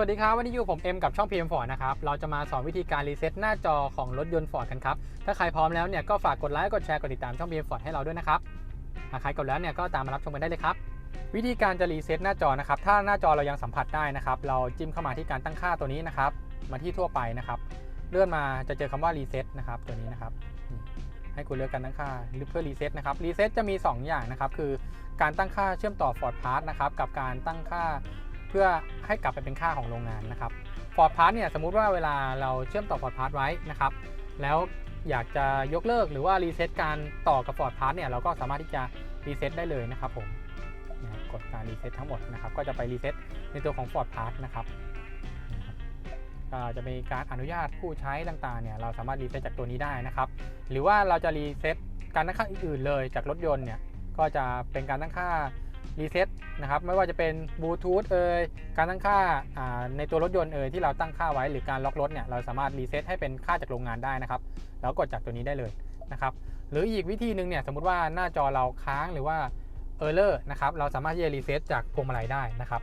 วัสดีครับ วันนี้อยู่ผมเอ็มกับช่อง PM Ford นะครับ เราจะมาสอนวิธีการรีเซ็ตหน้าจอของรถยนต์ Ford กันครับ ถ้าใครพร้อมแล้วเนี่ยก็ฝากกดไลค์ กดแชร์ กดติดตามช่อง PM Ford ให้เราด้วยนะครับ หากใครกดแล้วเนี่ยก็ตามมารับชมกันได้เลยครับ วิธีการจะรีเซ็ตหน้าจอนะครับ ถ้าหน้าจอเรายังสัมผัสได้นะครับ เราจิ้มเข้ามาที่การตั้งค่าตัวนี้นะครับ มาที่ทั่วไปนะครับ เลื่อนมาจะเจอคำว่ารีเซ็ตนะครับตัวนี้นะครับ ให้คุณเลือกการตั้งค่าหรือเพื่อรีเซ็ตนะครับ รีเซ็ตจะมี 2 อย่างนะครับ คือการตั้งค่าเชื่อมต่อ Ford Pass นะครับ กับการตั้งค่า พื่อให้กลับไปเป็นค่าของโรงงานนะครับ Ford Pass เนี่ยสมมุติว่าเวลาเราเชื่อมต่อ Ford Pass ไว้นะครับแล้วอยากจะยกเลิกหรือว่ารีเซ็ตการต่อกับ Ford Pass เนี่ยเราก็สามารถที่จะรีเซ็ตได้เลยนะครับผมกดการรีเซ็ตทั้งหมดนะครับก็จะไปรีเซ็ตในตัวของ Ford Pass นะครับนะครับก็จะมีการอนุญาตผู้ใช้ต่างๆเนี่ยเราสามารถรีเซ็ตจากตัวนี้ได้นะครับหรือว่าเราจะรีเซ็ตการตั้งค่าอื่นๆเลยจากรถยนต์เนี่ยก็จะเป็นการตั้งค่า รีเซ็ตนะครับไม่ว่าจะเป็นบลูทูธเอ่ยการตั้งค่าาในตัวรถยนต์เอ่ยที่เราตั้งค่าไว้หรือการล็อกรถเนี่ยเราสามารถรีเซ็ตให้เป็นค่าจากโรงงานได้นะครับแล้วกดจากตัวนี้ได้เลยนะครับหรืออีกวิธีหนึ่งเนี่ยสมมติว่าหน้าจอเราค้างหรือว่าเออร์เลอร์นะครับเราสามารถที่จะรีเซ็ตจากพวงมาลัยได้นะครับ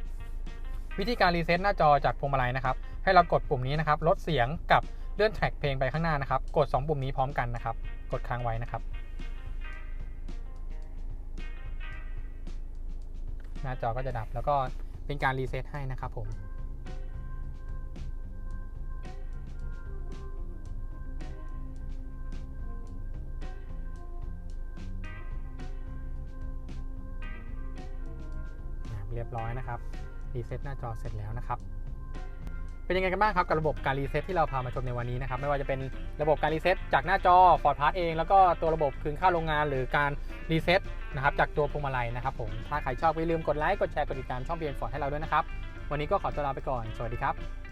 วิธีการรีเซ็ตหน้าจอจากพวงมาลัยนะครับให้เรากดปุ่มนี้นะครับลดเสียงกับเลื่อนแทร็กเพลงไปข้างหน้านะครับ กด 2 ปุ่มนี้พร้อมกันนะครับ กดค้างไว้นะครับ หน้าจอก็จะดับ แล้วก็เป็นการรีเซ็ตให้นะครับผมเรียบร้อยนะครับรีเซ็ตหน้าจอเสร็จแล้วนะครับ เป็นยังไงกันบ้างครับกับระบบการรีเซ็ตที่เราพามาชมในวันนี้นะครับไม่ว่าจะเป็นระบบการรีเซ็ตจากหน้าจอฟอร์ดพาร์ทเองแล้วก็ตัวระบบคืนค่าโรงงาน หรือการรีเซ็ตนะครับจากตัวพวงมาลัยนะครับผมถ้าใครชอบอย่าลืมกดไลค์กดแชร์กดติดตามช่องเบนฟอร์ดให้เราด้วยนะครับวันนี้ก็ขอตัวลาไปก่อนสวัสดีครับ